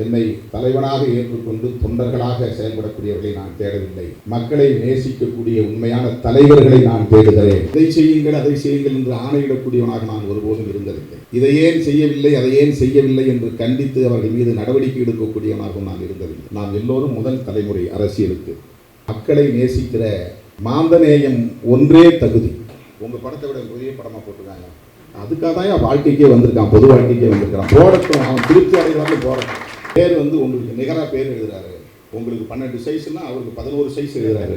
என்னை தலைவனாக ஏற்றுக்கொண்டு தொண்டர்களாக செயல்படக்கூடியவர்களை நான் தேடவில்லை. மக்களை நேசிக்கக்கூடிய உண்மையான தலைவர்களை நான் தேடுகிறேன். இதை செய்யுங்கள் அதை செய்யுங்கள் என்று ஆணையிடக்கூடியவனாக நான் ஒருபோதும் இருந்ததில்லை. இதை ஏன் செய்யவில்லை அதை ஏன் செய்யவில்லை என்று கண்டித்து அவர்கள் மீது நடவடிக்கை எடுக்கக்கூடியவனாகவும் நான் இருந்ததில்லை. நாம் எல்லோரும் முதல் தலைமுறை அரசியலுக்கு. மக்களை நேசிக்கிற மாந்தநேயம் ஒன்றே தகுதி. உங்க படத்தை விட பெரிய படமா போட்டிருக்காங்க. அதுக்காக தான் என் வாழ்க்கைக்கே வந்திருக்கான் பொது வாழ்க்கைக்கே வந்திருக்கான். போடட்டும் அவன் திருப்தி அடைகிறாலும் போடட்டும். பேர் வந்து உங்களுக்கு நிகராக பேர் எழுதுறாரு. உங்களுக்கு பன்னெண்டு சைஸ்னா அவருக்கு பதினோரு சைஸ் எழுதுறாரு.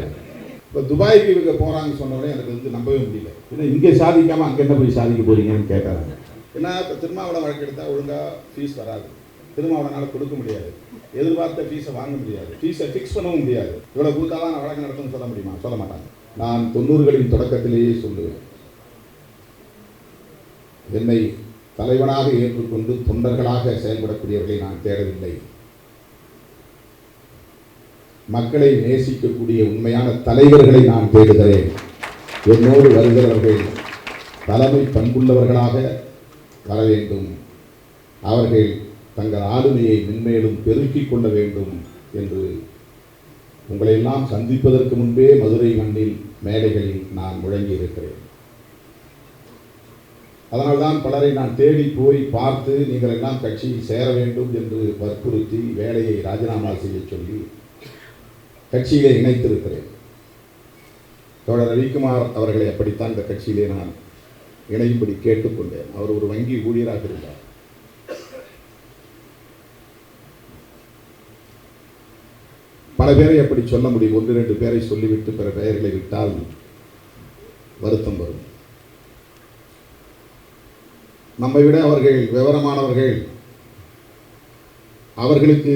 இப்போ துபாய்க்கு இவங்க போகிறாங்க சொன்னவொடனே எனக்கு வந்து நம்பவே முடியல. ஏன்னா இங்கே சாதிக்காமல் அங்கே என்ன போய் சாதிக்க போறீங்கன்னு கேட்குறாங்க ஏன்னா இப்போ திருமாவளம் வழக்கு எடுத்தால் ஒழுங்காக ஃபீஸ் வராது. திருமாவளனால கொடுக்க முடியாது. எதிர்பார்த்த ஃபீஸை வாங்க முடியாது. ஃபீஸை ஃபிக்ஸ் பண்ணவும் முடியாது. இவ்வளோ கொடுத்தா தான் வழக்கு நடத்துன்னு சொல்ல முடியுமா? சொல்ல மாட்டாங்க. நான் தொண்ணூறுகளின் தொடக்கத்திலேயே சொல்லுவேன். என்னை தலைவனாக ஏற்றுக்கொண்டு தொண்டர்களாக செயல்படக்கூடியவர்களை நான் தேடவில்லை. மக்களை நேசிக்கக்கூடிய உண்மையான தலைவர்களை நான் தேடுகிறேன். என்னோடு வருகிறவர்கள் தலைமை பண்புள்ளவர்களாக வர வேண்டும். அவர்கள் தங்கள் ஆளுமையை மென்மேலும் பெருக்கிக் கொள்ள வேண்டும் என்று உங்களையெல்லாம் சந்திப்பதற்கு முன்பே மதுரை மண்ணில் மேடைகளில் நான் முழங்கி இருக்கிறேன் அதனால்தான் பலரை நான் தேடி போய் பார்த்து நீங்கள் எல்லாம் கட்சியில் சேர வேண்டும் என்று வற்புறுத்தி வேலையை ராஜினாமா செய்ய சொல்லி கட்சியிலே இணைத்திருக்கிறேன். தோழர் ரவிக்குமார் அவர்களை அப்படித்தான் இந்த கட்சியிலே நான் இணையும்படி கேட்டுக்கொண்டேன். அவர் ஒரு வங்கி ஊழியராக இருந்தார். பல பேரை அப்படி சொல்ல முடியும். ஒன்று ரெண்டு பேரை சொல்லிவிட்டு பிற பெயர்களை விட்டால் வருத்தம் வரும். நம்மை விட அவர்கள் விவரமானவர்கள். அவர்களுக்கு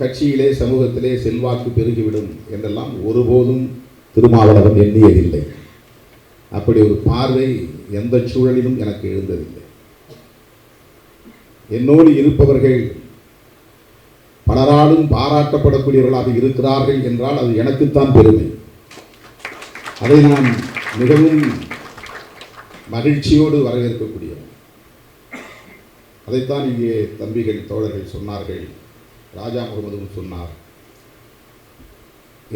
கட்சியிலே சமூகத்திலே செல்வாக்கு பெருகிவிடும் என்றெல்லாம் ஒருபோதும் திருமாவளவன் எண்ணியதில்லை. அப்படி ஒரு பார்வை எந்த சூழலிலும் எனக்கு எழுந்ததில்லை. என்னோடு இருப்பவர்கள் பலராலும் பாராட்டப்படக்கூடியவர்களாக இருக்கிறார்கள் என்றால் அது எனக்குத்தான் பெருமை. அதை நான் மிகவும் மகிழ்ச்சியோடு வரவேற்கக்கூடியவன். அதைத்தான் இங்கே தம்பிகள் தோழர்கள் சொன்னார்கள். ராஜா முகமதும் சொன்னார்.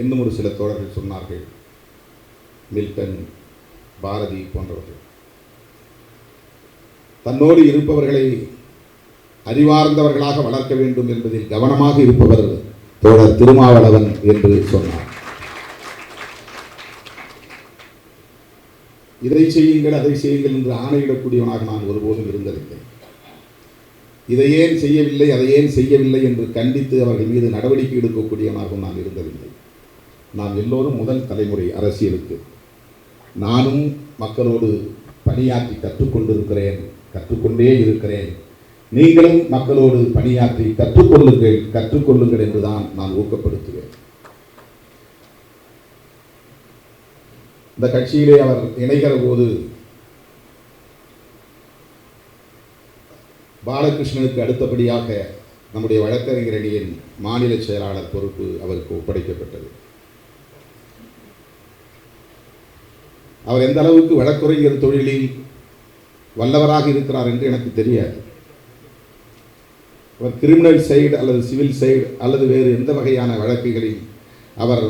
இன்னும் ஒரு சில தோழர்கள் சொன்னார்கள். மில்டன் பாரதி போன்றவர்கள். தன்னோடு இருப்பவர்களை அறிவார்ந்தவர்களாக வளர்க்க வேண்டும் என்பதில் கவனமாக இருப்பவர் தோழர் திருமாவளவன் என்று சொன்னார். இதை செய்யுங்கள் அதை செய்யுங்கள் என்று ஆணையிடக்கூடியவனாக நான் ஒருபோதும் இருந்ததில்லை. இதை ஏன் செய்யவில்லை அதை ஏன் செய்யவில்லை என்று கண்டித்து அவர்கள் மீது நடவடிக்கை எடுக்கக்கூடியவனாகவும் நான் இருந்ததில்லை. நாம் எல்லோரும் முதல் தலைமுறை அரசியலுக்கு. நானும் மக்களோடு பணியாற்றி கற்றுக்கொண்டிருக்கிறேன் கற்றுக்கொண்டே இருக்கிறேன். நீங்களும் மக்களோடு பணியாற்றி கற்றுக்கொள்ளுங்கள் கற்றுக்கொள்ளுங்கள் என்றுதான் நான் ஊக்கப்படுத்துவேன். இந்த கட்சியிலே அவர் இணைகிற போது பாலகிருஷ்ணனுக்கு அடுத்தபடியாக நம்முடைய வழக்கறிஞர் அணியின் மாநில செயலாளர் பொறுப்பு அவருக்கு ஒப்படைக்கப்பட்டது. அவர் எந்த அளவுக்கு வழக்குரைஞர் தொழிலில் வல்லவராக இருக்கிறார் என்று எனக்கு தெரியாது. அவர் கிரிமினல் சைடு அல்லது சிவில் சைடு அல்லது வேறு எந்த வகையான வழக்குகளில் அவர்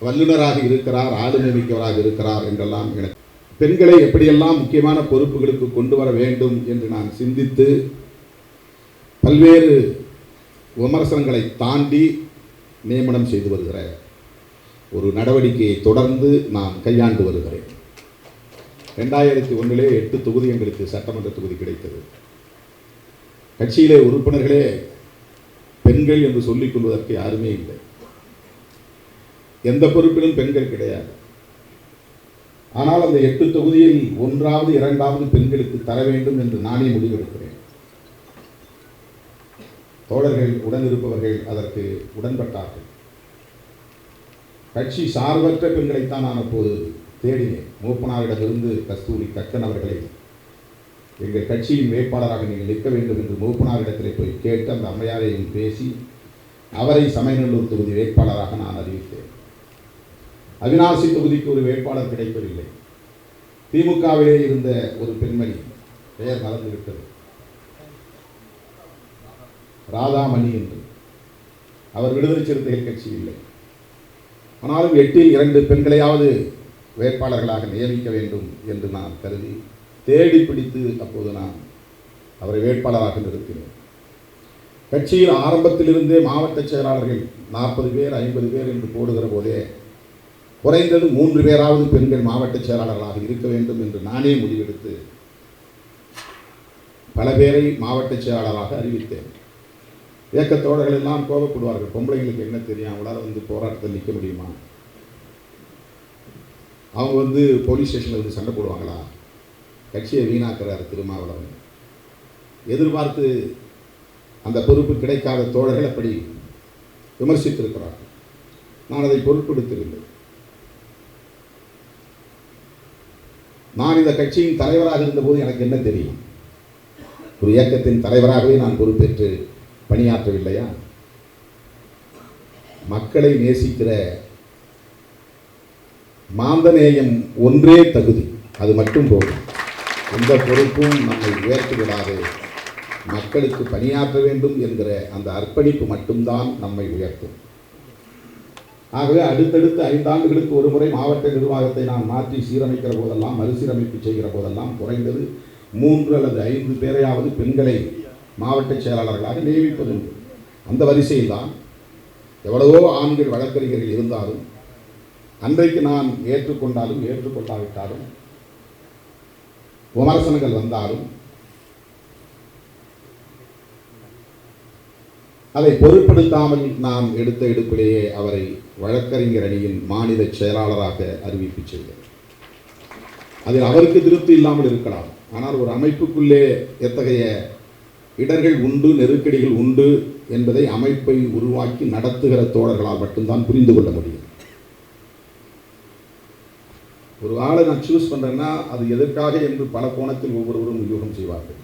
வல்லுநராக இருக்கிறார் ஆளுமை மிக்கவராக இருக்கிறார் என்றெல்லாம் எனக்கு பெண்களை எப்படியெல்லாம் முக்கியமான பொறுப்புகளுக்கு கொண்டு வர வேண்டும் என்று நான் சிந்தித்து பல்வேறு விமர்சனங்களை தாண்டி நியமனம் செய்து வருகிற ஒரு நடவடிக்கையை தொடர்ந்து நான் கையாண்டு வருகிறேன். ரெண்டாயிரத்தி ஒன்றிலே எட்டு தொகுதி எங்களுக்கு சட்டமன்ற தொகுதி கிடைத்தது. கட்சியிலே உறுப்பினர்களே பெண்கள் என்று சொல்லிக் கொள்வதற்கு யாருமே இல்லை. எந்த பொறுப்பிலும் பெண்கள் கிடையாது. ஆனால் அந்த எட்டு தொகுதியில் ஒன்றாவது இரண்டாவது பெண்களுக்கு தர வேண்டும் என்று நானே முடிவெடுக்கிறேன். தோழர்கள் உடனிருப்பவர்கள் அதற்கு உடன்பட்டார்கள். கட்சி சார்பற்ற பெண்களைத்தான் நான் அப்போது தேடினேன். மூப்பனாரிடமிருந்து கஸ்தூரி கக்கன் அவர்களை எங்கள் கட்சியின் வேட்பாளராக நீங்கள் நிற்க வேண்டும் என்று மூப்பனாரிடத்திலே போய் கேட்டு அந்த அம்மையாரையும் பேசி அவரை சமயநல்லூர் தொகுதி வேட்பாளராக நான் அறிவித்தேன். அவினாசி தொகுதிக்கு ஒரு வேட்பாளர் கிடைக்கவில்லை திமுகவிலே இருந்த ஒரு பெண்மணி பெயர் மறந்துவிட்டது. ராதாமணி என்று. அவர் விடுதலை சிறுத்தைகள் கட்சி இல்லை. ஆனாலும் எட்டில் இரண்டு பெண்களையாவது வேட்பாளர்களாக நியமிக்க வேண்டும் என்று நான் கருதி தேடி பிடித்து அப்போது நான் அவரை வேட்பாளராக நிறுத்தினேன். கட்சியில் ஆரம்பத்திலிருந்தே மாவட்ட செயலாளர்கள் நாற்பது பேர் ஐம்பது பேர் என்று போடுகிற போதே குறைந்தது மூன்று பேராவது பெண்கள் மாவட்ட செயலாளர்களாக இருக்க வேண்டும் என்று நானே முடிவெடுத்து பல பேரை மாவட்ட செயலாளராக அறிவித்தேன். இயக்க தோழர்கள் எல்லாம் கோபப்படுவார்கள். பொம்பளைங்களுக்கு என்ன தெரியும்? அவங்களால வந்து போராட்டத்தில் நிற்க முடியுமா? அவங்க வந்து போலீஸ் ஸ்டேஷனில் வந்து சண்டை போடுவாங்களா? கட்சியை வீணாக்குறார் திருமாவளவன். எதிர்பார்த்து அந்த பொறுப்பு கிடைக்காத தோழர்கள் அப்படி விமர்சித்திருக்கிறார்கள். நான் அதை பொருட்படுத்தவில்லை. நான் இந்த கட்சியின் தலைவராக இருந்தபோது எனக்கு என்ன தெரியும்? ஒரு இயக்கத்தின் தலைவராகவே நான் பொறுப்பேற்று பணியாற்றவில்லையா? மக்களை நேசிக்கிற மாந்தநேயம் ஒன்றே தகுதி. அது மட்டும் போதும். எந்த பொறுப்பும் நம்மை உயர்த்தி விடாது மக்களுக்கு பணியாற்ற வேண்டும் என்கிற அந்த அர்ப்பணிப்பு மட்டும்தான் நம்மை உயர்த்தும். ஆகவே அடுத்தடுத்து ஐந்தாண்டுகளுக்கு ஒரு முறை மாவட்ட நிர்வாகத்தை நான் மாற்றி சீரமைக்கிற போதெல்லாம் மறுசீரமைப்பு செய்கிற போதெல்லாம் குறைந்தது மூன்று அல்லது ஐந்து பேரையாவது பெண்களை மாவட்ட செயலாளர்களாக நியமிப்பதுண்டு அந்த வரிசையில் தான் எவ்வளவோ ஆண்கள் வழக்கறிஞர்கள் இருந்தாலும் அன்றைக்கு நான் ஏற்றுக்கொண்டாலும் ஏற்றுக்கொள்ளாவிட்டாலும் விமர்சனங்கள் வந்தாலும் அதை பொருட்படுத்தாமல் நாம் எடுத்த எடுப்பிலேயே அவரை வழக்கறிஞர் அணியின் மாநில செயலாளராக அறிவிப்பு செய்தார் அதில் அவருக்கு திருப்தி இல்லாமல் இருக்கலாம். ஆனால் ஒரு அமைப்புக்குள்ளே எத்தகைய இடர்கள் உண்டு நெருக்கடிகள் உண்டு என்பதை அமைப்பை உருவாக்கி நடத்துகிற தோழர்களால் மட்டும்தான் புரிந்து கொள்ள முடியும். ஒரு ஆளை நான் சூஸ் பண்ணுறேன்னா அது எதற்காக என்று பல கோணத்தில் ஒவ்வொருவரும் யூகம் செய்வார்கள்.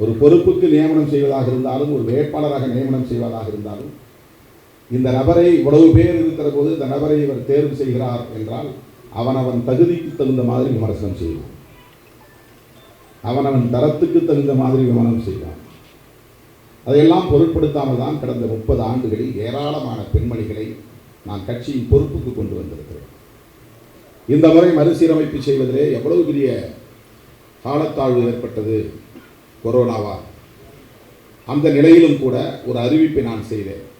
ஒரு பொறுப்புக்கு நியமனம் செய்வதாக இருந்தாலும் ஒரு வேட்பாளராக நியமனம் செய்வதாக இருந்தாலும் இந்த நபரை இவ்வளவு பேர் இருக்கிற போது இந்த நபரை இவர் தேர்வு செய்கிறார் என்றால் அவன் அவன் தகுதிக்கு தகுந்த மாதிரி விமர்சனம் செய்வான். அவன் அவன் தரத்துக்கு தகுந்த மாதிரி விமர்சனம் செய்வான். அதையெல்லாம் பொருட்படுத்தாமல் தான் கடந்த முப்பது ஆண்டுகளில் ஏராளமான பெண்மணிகளை நான் கட்சியின் பொறுப்புக்கு கொண்டு வந்திருக்கிறேன். இந்த முறை மறுசீரமைப்பு செய்வதிலே எவ்வளவு பெரிய காலத்தாழ்வு ஏற்பட்டது. கொரோனாவால் அந்த நிலையிலும் கூட ஒரு அறிவிப்பை நான் செய்தேன்.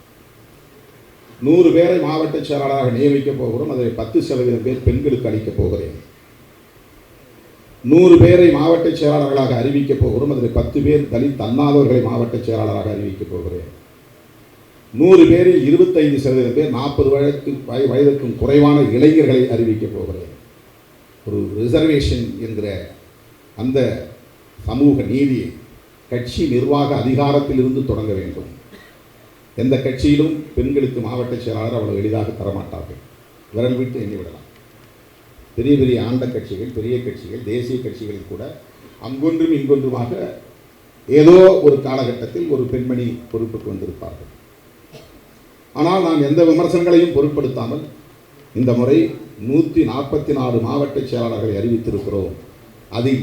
நூறு பேரை மாவட்ட செயலாளராக நியமிக்கப் போகிறோம். அதில் பத்து சதவீதம் பேர் பெண்களுக்கு அளிக்கப் போகிறேன். நூறு பேரை மாவட்ட செயலாளர்களாக அறிவிக்கப் போகிறோம். அதில் பத்து பேர் தலித் அல்லாதவர்களை மாவட்ட செயலாளராக அறிவிக்கப் போகிறேன். நூறு பேரில் இருபத்தைந்து சதவீதம் பேர் நாற்பது வயதுக்கு வய- வயதுக்கும் குறைவான இளைஞர்களை அறிவிக்கப் போகிறேன். ஒரு ரிசர்வேஷன் என்கிற அந்த சமூக நீதியை கட்சி நிர்வாக அதிகாரத்திலிருந்து தொடங்க வேண்டும். எந்த கட்சியிலும் பெண்களுக்கு மாவட்ட செயலாளர் அவ்வளவு எளிதாக தரமாட்டார்கள். விரல் விட்டு எண்ணிவிடலாம் பெரிய பெரிய ஆண்ட கட்சிகள் பெரிய கட்சிகள் தேசிய கட்சிகளில் கூட அங்கொன்றும் இங்கொன்றுமாக ஏதோ ஒரு காலகட்டத்தில் ஒரு பெண்மணி பொறுப்புக்கு வந்திருப்பார்கள். ஆனால் நாம் எந்த விமர்சனங்களையும் பொருட்படுத்தாமல் இந்த முறை நூற்றி நாற்பத்தி நாலு மாவட்ட செயலாளர்களை அறிவித்திருக்கிறோம். அதில்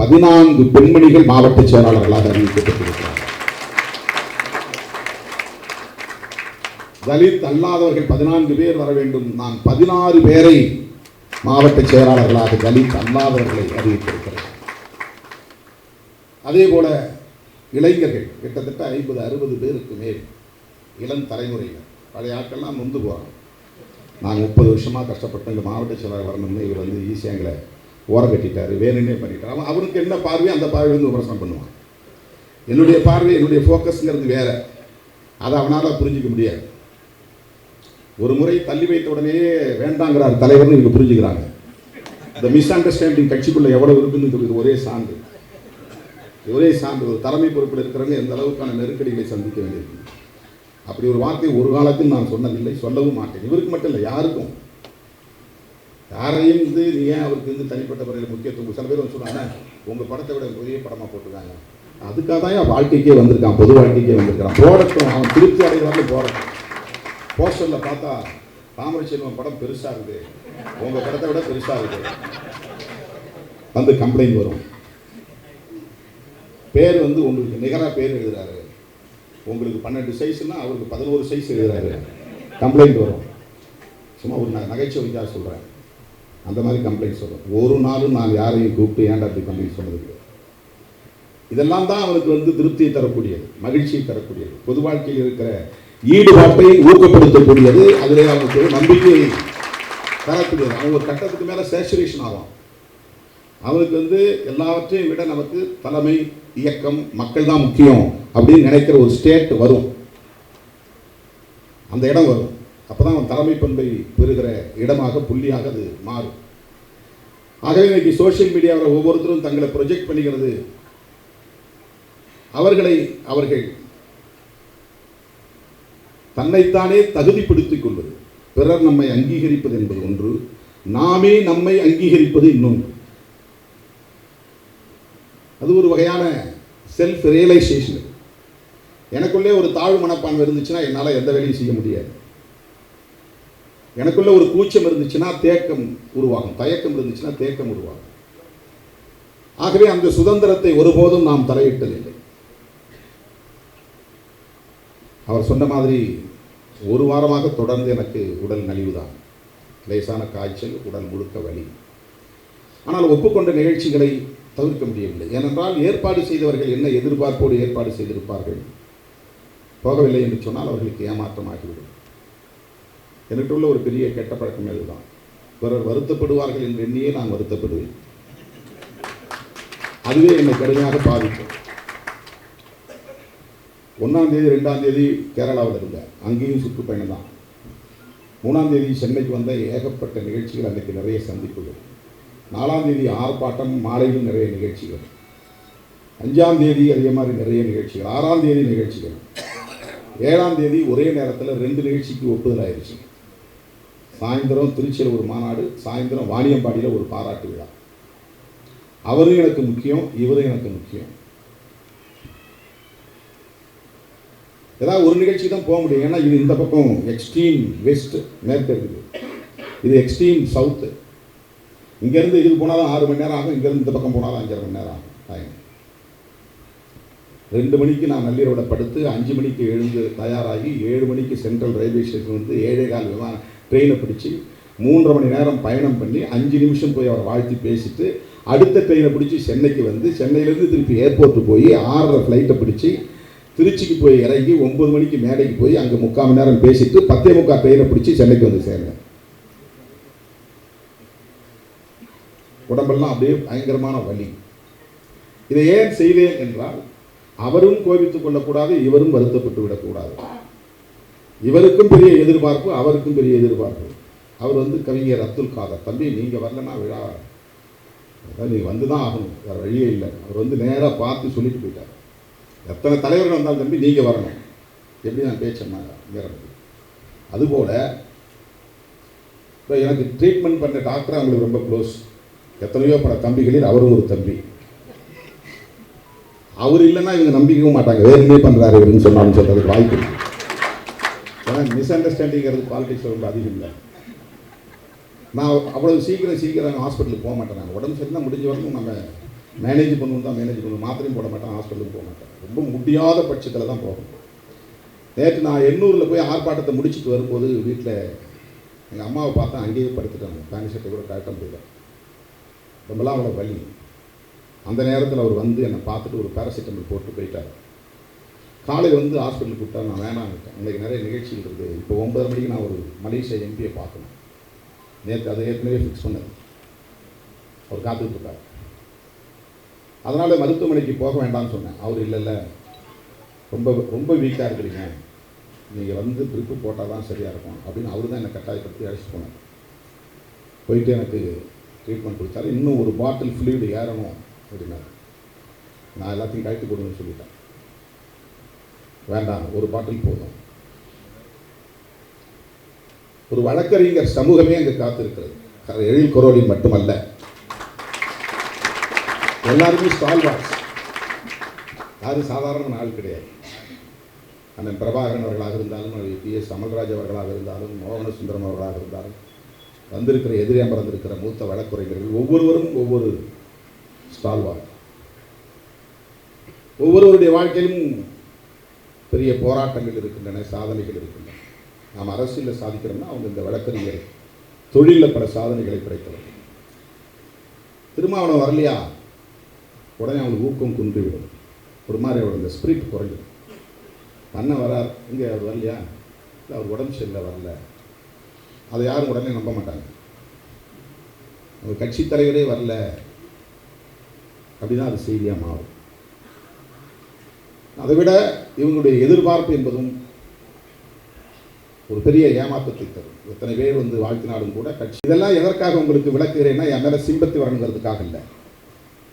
பதினான்கு பெண்மணிகள் மாவட்ட செயலாளர்களாக அறிவிக்கப்பட்டிருக்கிறார் தலித் அல்லாதவர்கள் பதினான்கு பேர் வர வேண்டும். நான் பதினாறு பேரை மாவட்ட செயலாளர்களாக தலித் அல்லாதவர்களை அறிவித்திருக்கிறேன். அதே போல இளைஞர்கள் கிட்டத்தட்ட ஐம்பது அறுபது பேருக்கு மேல் இளம் தலைமுறையினர். பழைய ஆட்கள்லாம் நொந்து போகிறாங்க நாங்கள் முப்பது வருஷமாக கஷ்டப்பட்டு இந்த மாவட்ட செயலாளர் வரணும்னு இவர் வந்து ஈஸியாக எங்களை ஓரம் கட்டிட்டார் வேணுன்னே பண்ணிட்டார்? அவன் அவனுக்கு என்ன பார்வை அந்த பார்வை வந்து விமர்சனம் பண்ணுவான். என்னுடைய பார்வை என்னுடைய ஃபோக்கஸ்ங்கிறது வேறு. அதை அவனால் புரிஞ்சிக்க முடியாது. ஒரு முறை தள்ளி வைத்த உடனே வேண்டாங்கிறார் தலைவர்னு இவங்க புரிஞ்சுக்கிறாங்க. இந்த மிஸ் அண்டர்ஸ்டாண்டிங் கட்சிக்குள்ளே எவ்வளோ இருக்குன்னு இது ஒரே சான்று. ஒரே சான்று. ஒரு தலைமை பொறுப்பில் இருக்கிறவங்க எந்த அளவுக்கான நெருக்கடிகளை சந்திக்க வேண்டியிருக்கு அப்படி ஒரு வார்த்தை ஒரு காலத்தில் நான் சொன்னதில்லை சொல்லவும் மாட்டேன். இவருக்கு மட்டும் இல்லை யாருக்கும். யாரையும் வந்து நீ ஏன் அவருக்கு வந்து தனிப்பட்ட முறையில் முக்கியத்துவம் சில பேர் வந்து சொன்னாங்க உங்கள் படத்தை விட பெரிய படமாக போட்டிருக்காங்க. அதுக்காக தான் என் வாழ்க்கைக்கே வந்திருக்கான் பொது வாழ்க்கைக்கே வந்திருக்கான். போடட்டும் அவன் திருப்தி அடைகிறாலும் போடட்டும். போஸ்டரில் பார்த்தா தாமரை செல்வம் படம் பெருசாக இருக்குது. உங்கள் படத்தை விட பெருசாக இருக்குது. வந்து கம்ப்ளைண்ட் வரும். பேர் வந்து உங்களுக்கு நிகராக பேர் எழுதுறாரு. உங்களுக்கு பன்னெண்டு சைஸ்னால் அவருக்கு பதினோரு சைஸ் எழுதுறாரு. கம்ப்ளைண்ட் வரும். சும்மா ஒரு ந- நகைச்சுவைக்காக சொல்கிறேன் அந்த மாதிரி கம்ப்ளைண்ட் சொல்கிறேன் ஒரு நாளும் நான் யாரையும் கூப்பிட்டு ஏன்டா அப்படி கம்ப்ளைண்ட் சொன்னது இதெல்லாம் தான் அவனுக்கு வந்து திருப்தியை தரக்கூடியது மகிழ்ச்சியை தரக்கூடியது. பொது வாழ்க்கையில் இருக்கிற ஈடுபாட்டை ஊக்கப்படுத்தக்கூடியது. அதிலே அவனுக்கு ஒரு நம்பிக்கையை தரக்கூடியது. அவன் ஒரு கட்டத்துக்கு மேலே சேச்சுரேஷன் ஆகும் அவனுக்கு வந்து எல்லாவற்றையும் விட நமக்கு தலைமை இயக்கம் மக்கள் தான் முக்கியம் அப்படின்னு நினைக்கிற ஒரு ஸ்டேட் வரும். அந்த இடம் வரும். அப்பதான் அவன் தலைமை பண்பை பெறுகிற இடமாக புள்ளியாக அது மாறும். ஆகவே இன்னைக்கு சோஷியல் மீடியாவில் ஒவ்வொருத்தரும் தங்களை ப்ரொஜெக்ட் பண்ணிக்கிறது. அவர்களை அவர்கள் தன்னைத்தானே தகுதிப்படுத்திக் கொள்வது. பிறர் நம்மை அங்கீகரிப்பது என்பது ஒன்று. நாமே நம்மை அங்கீகரிப்பது இன்னொன்று. அது ஒரு வகையான செல்ஃப் ரியலைசேஷன் எனக்குள்ளே ஒரு தாழ்வு மனப்பான்மை இருந்துச்சுன்னா என்னால் எந்த வேலையும் செய்ய முடியாது. எனக்குள்ள ஒரு கூச்சம் இருந்துச்சுன்னா தேக்கம் உருவாகும். தயக்கம் இருந்துச்சுன்னா தேக்கம் உருவாகும். ஆகவே அந்த சுதந்திரத்தை ஒருபோதும் நாம் தலையிட்டதில்லை. அவர் சொன்ன மாதிரி ஒரு வாரமாக தொடர்ந்து எனக்கு உடல் நலிவுதான். லேசான காய்ச்சல் உடல் முழுக்க வலி. ஆனால் ஒப்புக்கொண்ட நிகழ்ச்சிகளை தவிர்க்க முடியவில்லை. ஏனென்றால் ஏற்பாடு செய்தவர்கள் என்ன எதிர்பார்ப்போடு ஏற்பாடு செய்திருப்பார்கள்? போகவில்லை என்று சொன்னால் அவர்களுக்கு ஏமாற்றமாகிவிடும். என்கிட்ட உள்ள ஒரு பெரிய கெட்ட பழக்கம் இதுதான் பிறர் வருத்தப்படுவார்கள் என்று எண்ணியே நான் வருத்தப்படுவேன். அதுவே என்னை கடுமையாக பாதிக்கும். ஒன்றாம் தேதி ரெண்டாம் தேதி கேரளாவில் இருந்தேன் அங்கேயும் சுற்றுப்பயணம் தான். மூணாம் தேதி சென்னைக்கு வந்த ஏகப்பட்ட நிகழ்ச்சிகள் அன்றைக்கு நிறைய சந்திப்புகள். நாலாம் தேதி ஆர்ப்பாட்டம் மாலையில் நிறைய நிகழ்ச்சிகள். அஞ்சாம் தேதி அதே மாதிரி நிறைய நிகழ்ச்சிகள். ஆறாம் தேதி நிகழ்ச்சிகள். ஏழாம் தேதி ஒரே நேரத்தில் ரெண்டு நிகழ்ச்சிக்கு ஒப்புதல் ஆயிடுச்சு சாயந்தரம் திருச்சியில் ஒரு மாநாடு சாயந்தரம் வாணியம்பாடியில் ஒரு பாராட்டு விழா. அவரும் எனக்கு முக்கியம் இவரும் எனக்கு முக்கியம். ஏதாவது ஒரு நிகழ்ச்சி தான் போக முடியும். ஏன்னா இது இந்த பக்கம் எக்ஸ்ட்ரீம் வெஸ்ட் மேற்கு இருக்குது. இது எக்ஸ்ட்ரீம் சவுத்து இங்கேருந்து இது போனால் தான் ஆறு மணி நேரம் ஆகும் இங்கேருந்து இந்த பக்கம் போனால் தான் அஞ்சரை மணி நேரம் ஆகும். டைம் ரெண்டு மணிக்கு நான் நள்ளிரவில் படுத்து அஞ்சு மணிக்கு எழுந்து தயாராகி ஏழு மணிக்கு சென்ட்ரல் ரயில்வே ஸ்டேஷன் வந்து ஏழே கால் விமான ட்ரெயினை பிடிச்சி மூன்றரை மணி நேரம் பயணம் பண்ணி அஞ்சு நிமிஷம் போய் அவரை வாழ்த்தி பேசிட்டு அடுத்த ட்ரெயினை பிடிச்சி சென்னைக்கு வந்து சென்னையிலேருந்து திருப்பி ஏர்போர்ட்டு போய் ஆறரை ஃப்ளைட்டை பிடிச்சி திருச்சிக்கு போய் இறங்கி ஒம்பது மணிக்கு மேடைக்கு போய் அங்கே முக்கால் மணி நேரம் பேசிட்டு பத்தே முக்கால் ட்ரெயினை பிடிச்சி சென்னைக்கு வந்து சேர்ந்தேன். உடம்பெல்லாம் அப்படியே பயங்கரமான வலி. இதை ஏன் செய்தேன் என்றால் அவரும் கோபித்துக் கொள்ளக்கூடாது இவரும் வருத்தப்பட்டு விடக்கூடாது. இவருக்கும் பெரிய எதிர்பார்ப்பு அவருக்கும் பெரிய எதிர்பார்ப்பு. அவர் வந்து கவிஞர் அப்துல் காதர். தம்பி நீங்கள் வரலன்னா விழா. அதான் நீ வந்து தான் ஆகணும். வேறு வழியே இல்லை. அவர் வந்து நேராக பார்த்து சொல்லிட்டு போயிட்டார். எத்தனை தலைவர்கள் வந்தாலும் தம்பி நீங்கள் வரணும். எப்படி நான் பேச்சேன்னா நேரம் அதுபோல் இப்போ எனக்கு ட்ரீட்மெண்ட் பண்ண டாக்டர் அவங்களுக்கு ரொம்ப க்ளோஸ் எத்தனையோ பல தம்பிகளில் அவரும் ஒரு தம்பி. அவர் இல்லைன்னா இவங்க நம்பிக்கவும் மாட்டாங்க. வேறுமே பண்ணுறாரு அப்படின்னு சொன்னாலும் சொல்கிறதுக்கு வாய்ப்பு மிஸ் அண்டர்ஸ்டாண்டிங்கிறது பாலிடிக்ஸில் ரொம்ப அதிகம் இல்லை. நான் அவ்வளோ சீக்கிரம் சீக்கிரம் ஹாஸ்பிட்டலுக்கு போக மாட்டேன் நான் உடம்பு சரினா முடிஞ்ச வரைக்கும் நம்ம மேனேஜ் பண்ணுவோம் தான் மேனேஜ் பண்ணுவோம். மாத்திரையும் போட மாட்டேன் ஹாஸ்பிட்டலுக்கு போக மாட்டேன். ரொம்ப முடியாத பட்சத்தில் தான் போகணும் நேற்று நான் எண்ணூரில் போய் ஆர்ப்பாட்டத்தை முடிச்சுட்டு வரும்போது வீட்டில் எங்கள் அம்மாவை பார்த்தா அங்கேயே படுத்துட்டாங்க. பேண்ட் ஷர்ட்டை கூட கரெக்டாக முடியல. ரொம்பலாம் அவ்வளோ வலி. அந்த நேரத்தில் அவர் வந்து என்னை பார்த்துட்டு ஒரு பேராசிட்டமல் போட்டு போயிட்டார். காலையில் வந்து ஹாஸ்பிட்டலுக்கு கூப்பிட்டா நான் வேணாம்ட்டேன் இன்றைக்கி நிறைய நிகழ்ச்சிகள் இருக்குது. இப்போ ஒன்பது மணிக்கு நான் ஒரு மலேசியா எம்பியை பார்க்கணும். நேற்று அதை ஏற்கனவே ஃபிக்ஸ் பண்ணது அவர் காத்துக்கிட்டு இருக்கார். அதனால் மருத்துவமனைக்கு போக வேண்டாம்னு சொன்னேன். அவர் இல்லை இல்லை. ரொம்ப ரொம்ப வீக்காக இருக்கிறீங்க. நீங்கள் வந்து ட்ரிப்பு போட்டால் தான் சரியாக இருக்கும். அப்படின்னு அவர் தான் என்னை கட்டாயப்படுத்தி அழைச்சிட்டு போனார். போயிட்டு எனக்கு ட்ரீட்மெண்ட் கொடுத்தாரு. இன்னும் ஒரு பாட்டில் ஃப்ளூயிடு ஏறணும் அப்படின்னாரு. நான் எல்லாத்தையும் கழித்து கொடுங்கன்னு சொல்லிட்டேன். வேண்டாம் ஒரு பாட்டில் போதும். ஒரு வழக்கறிஞர் சமூகமே அங்கே காத்திருக்கிறது. எழில் குரோலின் மட்டுமல்ல. எல்லாருமே ஸ்டால்வார்ஸ் யாரும் சாதாரண ஆள் கிடையாது. அண்ணன் பிரபாகரன் அவர்களாக இருந்தாலும் பி. எஸ். அமல்ராஜ் அவர்களாக இருந்தாலும் மோகன சுந்தரம் அவர்களாக இருந்தாலும் வந்திருக்கிற எதிரே அமர்ந்திருக்கிற மூத்த வழக்குரைஞர்கள் ஒவ்வொருவரும் ஒவ்வொரு ஸ்டால்வார் ஒவ்வொருவருடைய வாழ்க்கையிலும் பெரிய போராட்டங்கள் இருக்கின்றன சாதனைகள் இருக்கின்றன. நாம் அரசியலில் சாதிக்கிறோம்னா அவங்க இந்த வழக்கறிஞர் தொழிலில் பல சாதனைகளை படைத்தவர் திருமாவளம் வரலையா? உடனே அவங்களுக்கு ஊக்கம் குன்றிவிடும் ஒரு மாதிரி அவரோட இந்த ஸ்பிரிட் குறைஞ்சிடும் அண்ணன் வரார் இங்கே அவர் வரலையா? இல்லை அவர் உடம்பு சரியில்லை வரல. அதை யாரும் உடனே நம்ப மாட்டாங்க. அவர் கட்சி தலைவரே வரல. அப்படிதான் அது செய்தியாக மாறும். அதை விட இவங்களுடைய எதிர்பார்ப்பு என்பதும் ஒரு பெரிய ஏமாற்றத்தை தரும். எத்தனை பேர் வந்து வாழ்த்தினாலும் கூட கட்சி இதெல்லாம் எதற்காக உங்களுக்கு விளக்குகிறேன்னா என் மேலே சிம்பத்தி வரணுங்கிறதுக்காக இல்லை.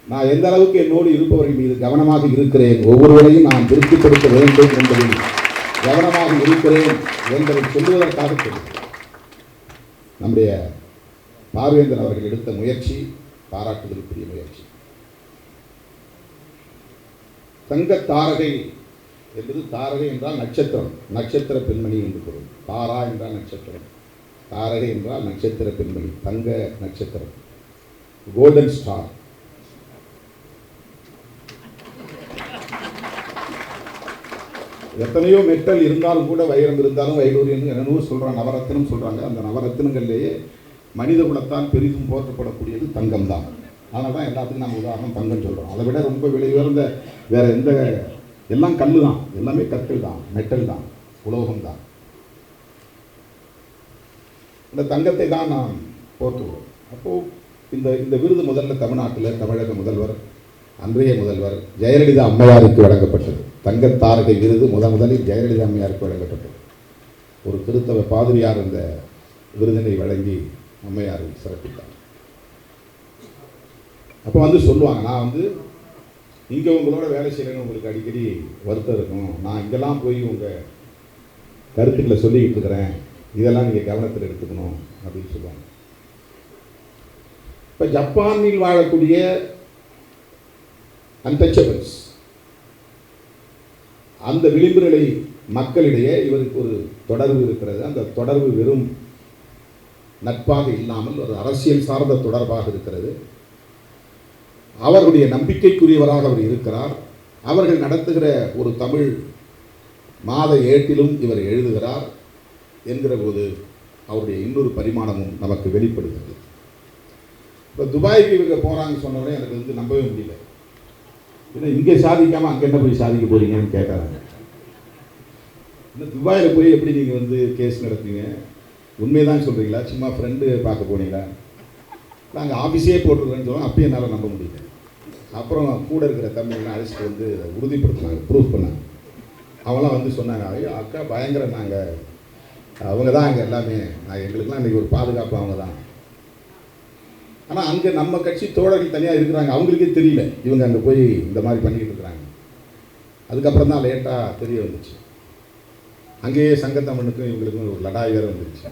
நான் எந்த அளவுக்கு என்னோடு இருப்பவர்கள் மீது கவனமாக இருக்கிறேன் ஒவ்வொருவரையும் நான் திருப்திப்படுத்த வேண்டும் என்பதில் கவனமாக இருக்கிறேன் என்பதை சொல்லுவதற்காக சொல்லுகிறேன் நம்முடைய பார்வேந்தன் அவர்கள் எடுத்த முயற்சி பாராட்டுதலுக்குரிய முயற்சி. தங்க தாரகை என்பது தாரகை என்றால் நட்சத்திரம் நட்சத்திர பெண்மணி என்று பொருள். தாரா என்றால் நட்சத்திரம். தாரகை என்றால் நட்சத்திர பெண்மணி தங்க நட்சத்திரம். கோல்டன் ஸ்டார் எத்தனையோ மெட்டல் இருந்தாலும் கூட வைரம் இருந்தாலும் வைடூரியம் என்னவோ சொல்கிறாங்க நவரத்தினம் சொல்கிறாங்க அந்த நவரத்தினங்கள்லேயே மனித குலத்தால் பெரிதும் போற்றப்படக்கூடியது தங்கம் தான் அதனால தான் எல்லாத்துக்கும் நம்ம உதாரணம் தங்கம் சொல்கிறோம் அதை விட ரொம்ப விலை உயர்ந்த வேற எந்த எல்லாம் கல் தான் எல்லாமே கற்கள் தான் மெட்டல் தான் உலோகம் தான். இந்த தங்கத்தை தான் நாம் போற்றுவோம். அப்போது இந்த இந்த விருது முதல்ல தமிழ்நாட்டில் தமிழக முதல்வர் அன்றைய முதல்வர் ஜெயலலிதா அம்மையாருக்கு வழங்கப்பட்டது. தங்க தாரகை விருது முத முதலில் ஜெயலலிதா அம்மையாருக்கு வழங்கப்பட்டது. ஒரு கிறித்தவ பாதிரியார் இந்த விருதினை வழங்கி அம்மையாரை சிறப்பித்தார். அப்போ வந்து சொல்லுவாங்க நான் வந்து இங்கே உங்களோட வேலை செய்யணும்னு உங்களுக்கு அடிக்கடி வருத்தம் இருக்கும். நான் இங்கெல்லாம் போய் உங்கள் கருத்துக்களை சொல்லிக்கிட்டு இருக்கிறேன். இதெல்லாம் நீங்கள் கவனத்தில் எடுத்துக்கணும் அப்படின்னு சொல்லுவாங்க. இப்போ ஜப்பானில் வாழக்கூடிய அன்டச்சபிள்ஸ் அந்த விளிம்பு நிலை மக்களிடையே இவருக்கு ஒரு தொடர்பு இருக்கிறது. அந்த தொடர்பு வெறும் நட்பாக இல்லாமல் ஒரு அரசியல் சார்ந்த தொடர்பாக இருக்கிறது. அவருடைய நம்பிக்கைக்குரியவராக அவர் இருக்கிறார். அவர்கள் நடத்துகிற ஒரு தமிழ் மாத ஏட்டிலும் இவர் எழுதுகிறார் என்கிற போது அவருடைய இன்னொரு பரிமாணமும் நமக்கு வெளிப்படுகிறது. இப்போ துபாய்க்கு இவங்க போகிறாங்கன்னு சொன்னவொடனே எனக்கு வந்து நம்பவே முடியல. ஏன்னா இங்கே சாதிக்காமல் அங்கே என்ன போய் சாதிக்க போகிறீங்கன்னு கேட்குறாங்க இந்த துபாயில் போய் எப்படி நீங்கள் வந்து கேஸ் நடத்துவீங்க? உண்மைதான் சொல்கிறீங்களா சும்மா ஃப்ரெண்டு பார்க்க போனீங்களா? நாங்கள் ஆஃபீஸே போட்டுருக்கேன்னு சொன்னால் அப்பயும் என்னால் நம்ப முடியல. அப்புறம் கூட இருக்கிற தம்பிங்களாம் அழைச்சிட்டு வந்து உறுதிப்படுத்தினாங்க ப்ரூஃப் பண்ணாங்க. அவங்களாம் வந்து சொன்னாங்க ஐயோ அக்கா பயங்கர நாங்கள் அவங்க தான் அங்கே எல்லாமே. நான் எங்களுக்குலாம் இன்றைக்கி ஒரு பாதுகாப்பு அவங்க தான். ஆனால் அங்கே நம்ம கட்சி தோழர்கள் தனியாக இருக்கிறாங்க. அவங்களுக்கே தெரியல. இவங்க அங்கே போய் இந்த மாதிரி பண்ணிக்கிட்டு இருக்கிறாங்க. அதுக்கப்புறம் தான் லேட்டாக தெரிய வந்துச்சு. அங்கேயே சங்கத்தமிழுக்கும் இவங்களுக்கும் ஒரு லடாய் வேறு வந்துருச்சு.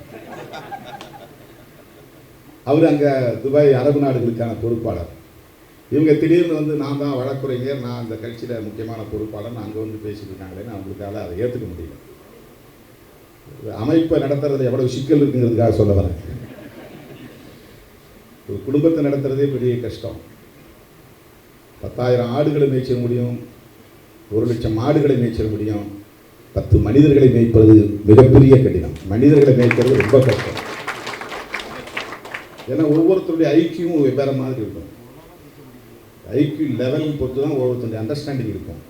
அவர் அங்கே துபாய் அரபு நாடுகளுக்கான பொறுப்பாளர். இவங்க திடீர்னு வந்து நான் தான் வழக்குரைஞர் நான் அந்த கட்சியில் முக்கியமான பொறுப்பாளர் அங்கே வந்து பேசிட்டு இருக்காங்களேன்னு அவங்களுக்கால அதை ஏற்றுக்க முடியல. அமைப்பை நடத்துறது எவ்வளவு சிக்கல் இருக்குங்கிறதுக்காக சொல்ல வரேன். ஒரு குடும்பத்தை நடத்துறதே பெரிய கஷ்டம். பத்தாயிரம் ஆடுகளை மேய்ச்சிட முடியும் ஒரு லட்சம் மாடுகளை மேய்ச்சிட முடியும். பத்து மனிதர்களை மேய்ப்பது மிகப்பெரிய கடினம். மனிதர்களை மேய்க்கிறது ரொம்ப கஷ்டம். ஏன்னா ஒவ்வொருத்தருடைய ஐக்கியமும் வெவ்வேறு மாதிரி இருக்கும். ஐக்கியூ லெவல் பொறுத்து தான் ஒவ்வொருத்தருடைய அண்டர்ஸ்டாண்டிங் இருக்கும்.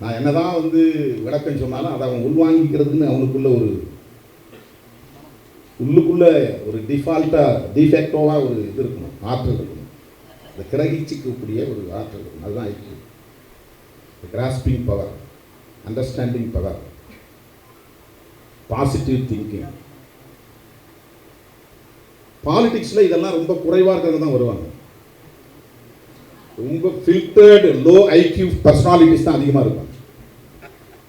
நான் என்ன தான் வந்து விளக்கம் சொன்னாலும் அதை அவன் உள்வாங்கிக்கிறதுன்னு அவனுக்குள்ள ஒரு உள்ளுக்குள்ளே ஒரு டிஃபால்ட்டாக டிஃபெக்டோவாக ஒரு இது இருக்கணும் ஆற்றல் இருக்கணும். அதை கிரகிச்சிக்கக்கூடிய ஒரு ஆற்றல் இருக்கணும். அதுதான் ஐக்கியம் grasping power understanding power positive thinking பாலிடிக்ஸில் இதெல்லாம் ரொம்ப குறைவாக இருக்கிறது தான் வருவாங்க. ரொம்ப ஃபில்டர்டு லோ ஐக்யூ பர்சனாலிட்டிஸ் தான் அதிகமாக இருப்பாங்க.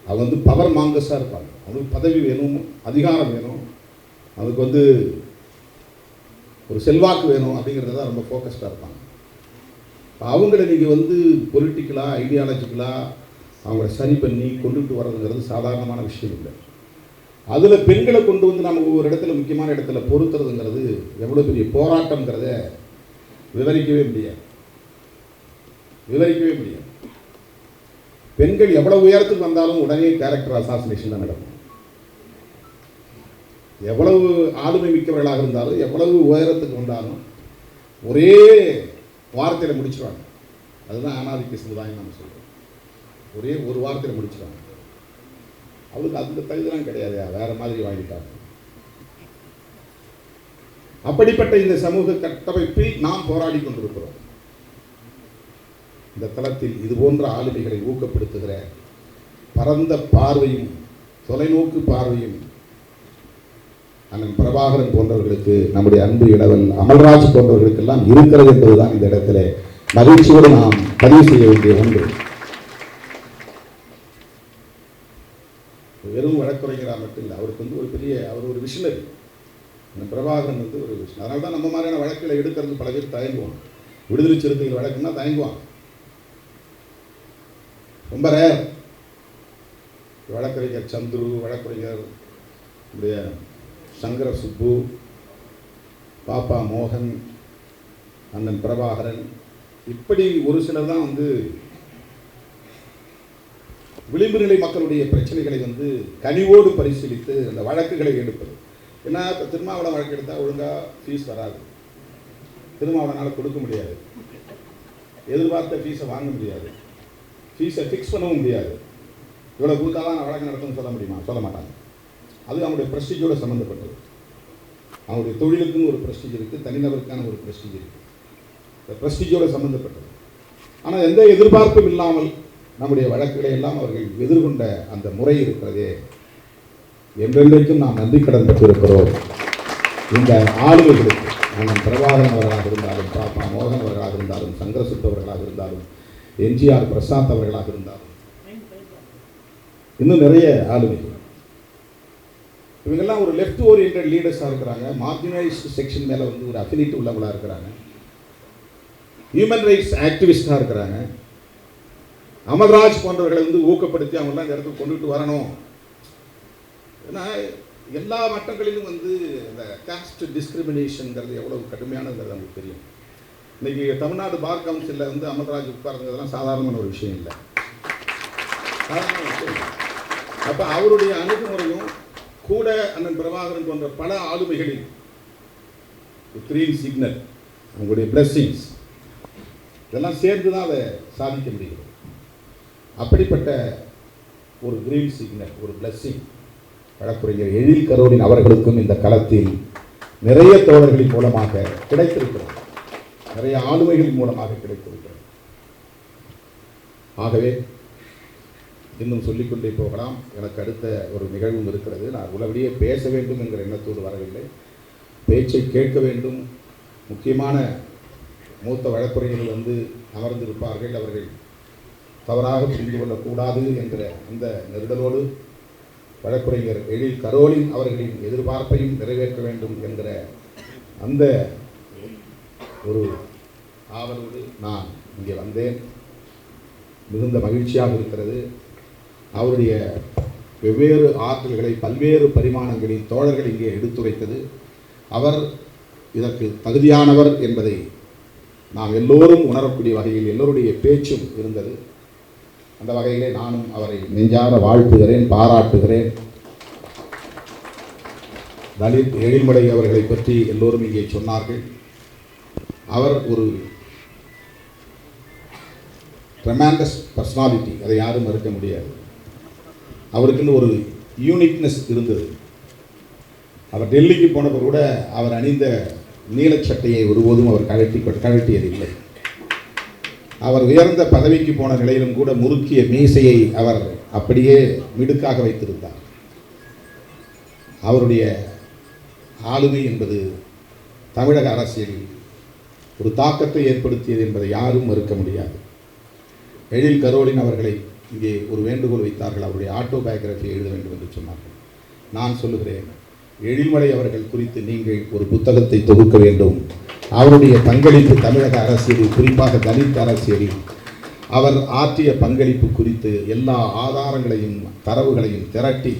அது வந்து பவர் மாங்கஸாக இருப்பாங்க. அவங்களுக்கு பதவி வேணும் அதிகாரம் வேணும். அதுக்கு வந்து ஒரு செல்வாக்கு வேணும் அப்படிங்கிறது தான் ரொம்ப ஃபோக்கஸ்டாக இருப்பாங்க. அவங்கள நீங்கள் வந்து பொலிட்டிக்கலாக ஐடியாலஜிக்கலாக அவங்கள சரி பண்ணி கொண்டுட்டு வர்றதுங்கிறது சாதாரணமான விஷயம் இல்லை. அதில் பெண்களை கொண்டு வந்து நமக்கு ஒரு இடத்துல முக்கியமான இடத்துல பொருத்துறதுங்கிறது எவ்வளோ பெரிய போராட்டங்கிறத விவரிக்கவே முடியாது. விவரிக்கவே முடியாது. பெண்கள் எவ்வளவு உயரத்துக்கு வந்தாலும் உடனே கேரக்டர் அசாசினேஷன் தான் நடக்கும். எவ்வளவு ஆளுமை மிக்கவர்களாக இருந்தாலும் எவ்வளவு உயரத்துக்கு வந்தாலும் ஒரே வார்த்தையில் முடிச்சிடுவாங்க அதுதான் அனாதிக்க சமுதாயம் நம்ம சொல்கிறோம் ஒரே ஒரு வார்த்தையில் முடிச்சிடுவாங்க அவளுக்கு அந்த தகுதிலாம் கிடையாது வேற மாதிரி வாங்கிட்டாங்க. அப்படிப்பட்ட இந்த சமூக கட்டமைப்பில் நாம் போராடி கொண்டிருக்கிறோம். இந்த தளத்தில் இது போன்ற ஆளுமைகளை ஊக்கப்படுத்துகிற பரந்த பார்வையும் தொலைநோக்கு பார்வையும் அண்ணன் பிரபாகரன் போன்றவர்களுக்கு நம்முடைய அன்பு இளவல் அமல்ராஜ் போன்றவர்களுக்கெல்லாம் இருக்கிறது என்பதுதான் இந்த இடத்துல மகிழ்ச்சியோடு நாம் பதிவு செய்ய வேண்டிய ஒன்று. வெறும் வழக்குரைஞராக மட்டும் இல்லை அவருக்கு வந்து ஒரு பெரிய அவர் ஒரு விஷனரி அந்த பிரபாகரன் வந்து ஒரு விஷயம் அதனால தான் நம்ம மாதிரியான வழக்கில் எடுக்கிறது பல பேர் தயங்குவாங்க. விடுதலை சிறுத்தைகள் வழக்குன்னா தயங்குவாங்க. ரொம்ப ரேர் வழக்கறிஞர் சந்துரு வழக்கறிஞர் நம்முடைய சங்கர சுப்பு பாப்பா மோகன் அண்ணன் பிரபாகரன் இப்படி ஒரு சிலர் தான் வந்து விளிம்பு நிலை மக்களுடைய பிரச்சனைகளை வந்து கனிவோடு பரிசீலித்து அந்த வழக்குகளை எடுப்பது ஏன்னா இப்போ திருமாவளம் வழக்கு எடுத்தால் ஒழுங்காக ஃபீஸ் வராது. திருமாவளனால் கொடுக்க முடியாது. எதிர்பார்த்த ஃபீஸை வாங்க முடியாது. ஃபீஸை ஃபிக்ஸ் பண்ணவும் முடியாது. இவ்வளோ கொடுத்தா தான் நான் வழக்கு நடத்தும்னு சொல்ல முடியுமா? சொல்ல மாட்டாங்க. அது அவங்களுடைய ப்ரெஸ்டீஜோடு சம்மந்தப்பட்டது அவங்களுடைய தொழிலுக்குன்னு ஒரு ப்ரெஸ்டீஜ் இருக்குது தனிநபருக்கான ஒரு ப்ரெஸ்டீஜ் இருக்குது இந்த ப்ரெஸ்டீஜோடு சம்மந்தப்பட்டது ஆனால் எந்த எதிர்பார்ப்பும் இல்லாமல் நம்முடைய வழக்குகளை எல்லாம் அவர்கள் எதிர்கொண்ட அந்த முறை இருக்கிறதே. என்றென்றைக்கும் நாம் நன்றி கடன் பெற்றிருக்கிறோம். இந்த ஆளுமைகளுக்கு அண்ணன் பிரபாகரன் அவர்களாக இருந்தாலும் பாப்பா மோகன் அவர்களாக இருந்தாலும் சங்கரசுத்தவர்களாக இருந்தாலும் எம்ஜிஆர் பிரசாந்த் அவர்களாக இருந்தாலும் இன்னும் நிறைய ஆளுமைகள். இவங்கெல்லாம் ஒரு லெஃப்ட் ஓரியன்ட் லீடர்ஸாக இருக்கிறாங்க. மார்ஜினைஸ்டு செக்ஷன் மேலே வந்து ஒரு அஃபிலிட்டி உள்ளவங்களாக இருக்கிறாங்க. ஹியூமன் ரைட்ஸ் ஆக்டிவிஸ்டாக இருக்கிறாங்க. அமர்ராஜ் போன்றவர்களை வந்து ஊக்கப்படுத்தி அவங்களாம் இந்த இடத்துக்கு கொண்டுட்டு வரணும். ஏன்னா எல்லா மட்டங்களிலும் வந்து இந்த காஸ்ட் டிஸ்கிரிமினேஷனுங்கிறது எவ்வளவு கடுமையானதுங்கிறது நமக்கு தெரியும். இன்னைக்கு தமிழ்நாடு பார் கவுன்சிலில் வந்து அமல்ராஜ் உட்கார்ந்ததெல்லாம் சாதாரணமான ஒரு விஷயம் இல்லை. சாதாரண விஷயம் அப்போ அவருடைய அணுகுமுறையும் கூட அண்ணன் பிரபாகரன் போன்ற பல ஆளுமைகளில் கிரீன் சிக்னல் அவங்களுடைய பிளஸ்ஸிங்ஸ் இதெல்லாம் சேர்ந்து தான் அதை சாதிக்க முடியும் அப்படிப்பட்ட ஒரு கிரீன் சிக்னல் ஒரு பிளஸ்ஸிங் வழக்குரைஞர் எழில் கரோலின் அவர்களுக்கும் இந்த களத்தில் நிறைய தோழர்களின் மூலமாக கிடைத்திருக்கிறது. நிறைய ஆளுமைகளின் மூலமாக கிடைத்திருக்கிறது ஆகவே இன்னும் சொல்லிக்கொண்டே போகலாம். எனக்கு அடுத்த ஒரு நிகழ்வும் இருக்கிறது. நான் உளவிலேயே பேச வேண்டும் என்கிற எண்ணத்தோடு வரவில்லை. பேச்சை கேட்க வேண்டும். முக்கியமான மூத்த வழக்குரைஞர்கள் வந்து அமர்ந்திருப்பார்கள். அவர்கள் தவறாக புரிந்து கொள்ளக்கூடாது என்கிற அந்த நெருடலோடு வழக்குரைஞர் எழில் கரோலின் அவர்களின் எதிர்பார்ப்பையும் நிறைவேற்ற வேண்டும் என்கிற அந்த ஒரு ஆவலோடு நான் இங்கே வந்தேன். மிகுந்த மகிழ்ச்சியாக இருக்கிறது. அவருடைய வெவ்வேறு ஆற்றல்களை பல்வேறு பரிமாணங்களில் தோழர்கள் இங்கே எடுத்துரைத்தது. அவர் இதற்கு தகுதியானவர் என்பதை நாம் எல்லோரும் உணரக்கூடிய வகையில் எல்லோருடைய பேச்சும் இருந்தது. அந்த வகையிலே நானும் அவரை நெஞ்சார வாழ்த்துகிறேன் பாராட்டுகிறேன். தலித் எழில்மலை அவர்களை பற்றி எல்லோரும் இங்கே சொன்னார்கள். அவர் ஒரு ட்ரெமாண்டஸ் பர்சனாலிட்டி அதை யாரும் மறுக்க முடியாது. அவருக்குன்னு ஒரு யூனிக்னஸ் இருந்தது. அவர் டெல்லிக்கு போனப்போ கூட அவர் அணிந்த நீலச்சட்டையை ஒருபோதும் அவர் கழட்டி கழட்டியதில்லை. அவர் உயர்ந்த பதவிக்கு போன நிலையிலும் கூட முறுக்கிய மீசையை அவர் அப்படியே மிடுக்காக வைத்திருந்தார். அவருடைய ஆளுமை என்பது தமிழக அரசியலில் ஒரு தாக்கத்தை ஏற்படுத்தியது என்பதை யாரும் மறுக்க முடியாது. எழில் கரோலின் அவர்களை இங்கே ஒரு வேண்டுகோள் வைத்தார்கள். அவருடைய ஆட்டோபயோகிராஃபி எழுத வேண்டும் என்று சொன்னார்கள். நான் சொல்லுகிறேன் எழில்மலை அவர்கள் குறித்து நீங்கள் ஒரு புத்தகத்தை தொகுக்க வேண்டும். அவருடைய பங்களிப்பு தமிழக அரசியலில் குறிப்பாக தலித் அரசியலில் அவர் ஆற்றிய பங்களிப்பு குறித்து எல்லா ஆதாரங்களையும் தரவுகளையும் திரட்டி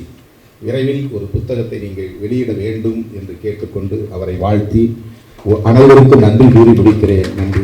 விரைவில் ஒரு புத்தகத்தை நீங்கள் வெளியிட வேண்டும் என்று கேட்டுக்கொண்டு அவரை வாழ்த்தி அனைவருக்கும் நன்றி கூறி முடிக்கிறேன். நன்றி